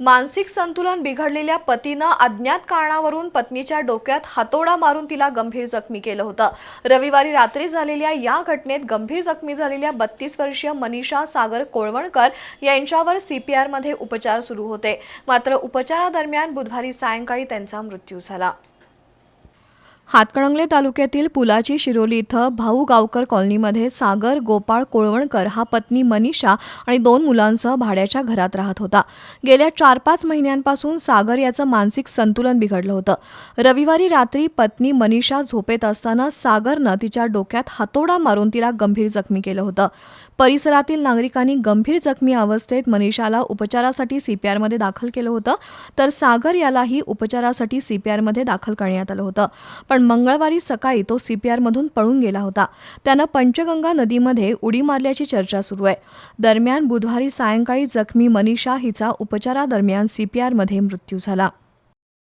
मानसिक संतुलन बिघडलेल्या पतीनं अज्ञात कारणावरून पत्नीच्या डोक्यात हातोडा मारून तिला गंभीर जखमी केलं होतं. रविवारी रात्री झालेल्या या घटनेत गंभीर जखमी झालेल्या बत्तीस वर्षीय मनीषा सागर कोळवणकर यांच्यावर सीपीआरमध्ये उपचार सुरू होते. मात्र उपचारादरम्यान बुधवारी सायंकाळी त्यांचा मृत्यू झाला. हातकणंगले तालुक्यातील पुलाची शिरोली इथं भाऊ गावकर कॉलनीमध्ये सागर गोपाळ कोळवणकर हा पत्नी मनीषा आणि दोन मुलांसह भाड्याच्या घरात राहत होता. गेल्या चार पाच महिन्यांपासून सागर याचं मानसिक संतुलन बिघडलं होतं. रविवारी रात्री पत्नी मनीषा झोपेत असताना सागरनं तिच्या डोक्यात हातोडा मारून तिला गंभीर जखमी केलं होतं. परिसरातील नागरिकांनी गंभीर जखमी अवस्थेत मनीषाला उपचारासाठी सीपीआरमध्ये दाखल केलं होतं तर सागर यालाही उपचारासाठी सीपीआरमध्ये दाखल करण्यात आलं होतं. पण मंगळवारी सकाळी तो सीपीआरमधून पळून गेला होता. त्यानं पंचगंगा नदीमध्ये उडी मारल्याची चर्चा सुरू आहे. दरम्यान बुधवारी सायंकाळी जखमी मनीषा हिचा उपचारादरम्यान सीपीआरमध्ये मृत्यू झाला.